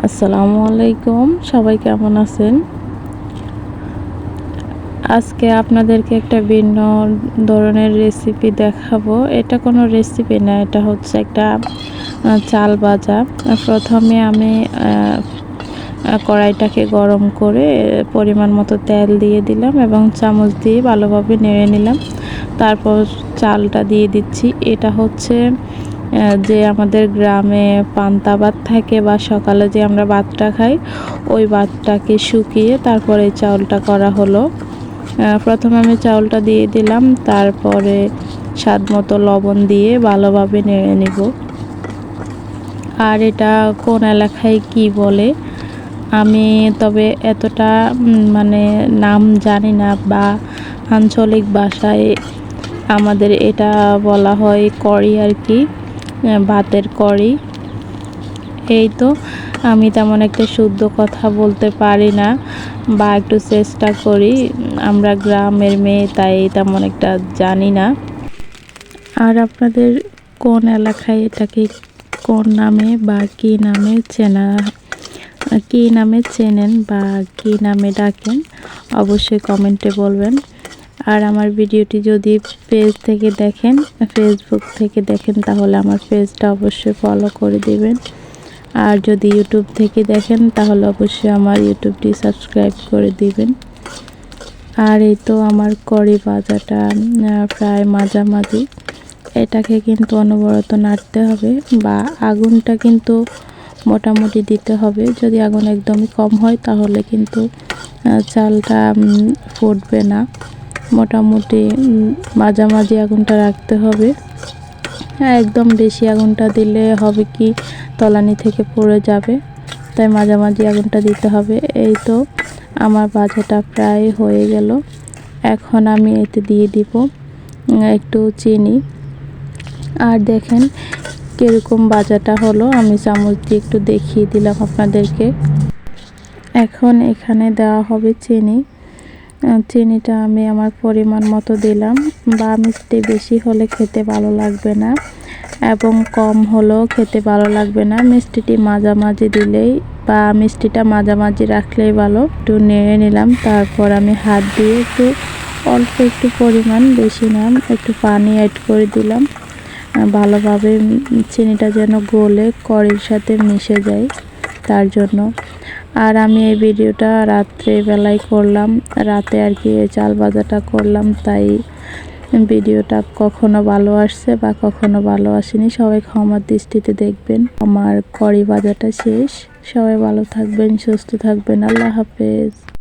আসসালামু আলাইকুম, সবাই কেমন আছেন? আজকে আপনাদেরকে একটা ভিন্ন ধরনের রেসিপি দেখাবো। এটা কোনো রেসিপি না, এটা হচ্ছে একটা চাল ভাজা। প্রথমে আমি কড়াইটাকে গরম করে পরিমাণ মতো তেল দিয়ে দিলাম এবং চামচ দিয়ে ভালোভাবে নেড়ে নিলাম। তারপর চালটা দিয়ে দিচ্ছি। এটা হচ্ছে যে আমাদের গ্রামে পান্তা ভাত থাকে বা সকালে যে আমরা ভাতটা খাই, ওই ভাতটাকে শুকিয়ে তারপরে চাউলটা করা হলো। প্রথমে আমি চাউলটা দিয়ে দিলাম, তারপরে স্বাদ মতো লবণ দিয়ে ভালোভাবে নেড়ে নিব। আর এটা কোন এলাকায় কি বলে, আমি তবে এতটা মানে নাম জানি না বা আঞ্চলিক ভাষায় আমাদের এটা বলা হয় করি আর কি। ভাতের করি এই তো, আমি তেমন একটা শুদ্ধ কথা বলতে পারি না বা একটু চেষ্টা করি। আমরা গ্রামের মেয়ে, তাই তেমন একটা জানি না। আর আপনাদের কোন এলাকায় এটাকে কোন নামে বা কী নামে চেনা, কী নামে চেনেন বা কী নামে ডাকেন, অবশ্যই কমেন্টে বলবেন। আর আমার ভিডিওটি যদি পেজ থেকে দেখেন ফেসবুক থেকে দেখেন, তাহলে আমার পেজটা অবশ্যই ফলো করে দেবেন। আর যদি ইউটিউব থেকে দেখেন, তাহলে অবশ্যই আমার ইউটিউবটি সাবস্ক্রাইব করে দিবেন। আর এই তো আমার কড়ি ভাজাটা প্রায় মাঝামাঝি। এটাকে কিন্তু অনবরত নাড়তে হবে বা আগুনটা কিন্তু মোটামুটি দিতে হবে। যদি আগুন একদমই কম হয়, তাহলে কিন্তু চালটা ফুটবে না। মোটামুটি মাঝামাঝি আগুনটা রাখতে হবে। হ্যাঁ একদম বেশি আগুনটা দিলে হবে কি, তলানি থেকে পড়ে যাবে। তাই মাঝামাঝি আগুনটা দিতে হবে। এই তো আমার বাজাটা প্রায় হয়ে গেল। এখন আমি এতে দিয়ে দিব একটু চিনি। আর দেখেন কীরকম বাজাটা হলো, আমি চামচ দিয়ে একটু দেখিয়ে দিলাম আপনাদেরকে। এখন এখানে দেওয়া হবে চিনি। চিনিটা আমি আমার পরিমাণ মতো দিলাম। বা মিষ্টি বেশি হলে খেতে ভালো লাগবে না এবং কম হলেও খেতে ভালো লাগবে না। মিষ্টিটি মাঝামাঝি দিলেই বা মিষ্টিটা মাঝামাঝি রাখলেই ভালো। একটু নেড়ে নিলাম, তারপর আমি হাত দিয়ে একটু অল্প একটু পরিমাণ, বেশি নাম একটু পানি অ্যাড করে দিলাম। ভালোভাবে চিনিটা যেন গলে কড়ির সাথে মিশে যায়, তার জন্য। আর আমি এই ভিডিওটা রাত্রে বেলায় করলাম। রাতে আর কি চাল বাজাটা করলাম, তাই ভিডিওটা কখনো ভালো আসছে বা কখনো ভালো আসেনি। সবাই ক্ষমার দৃষ্টিতে দেখবেন। আমার কড়ি বাজাটা শেষ। সবাই ভালো থাকবেন, সুস্থ থাকবেন। আল্লাহ হাফেজ।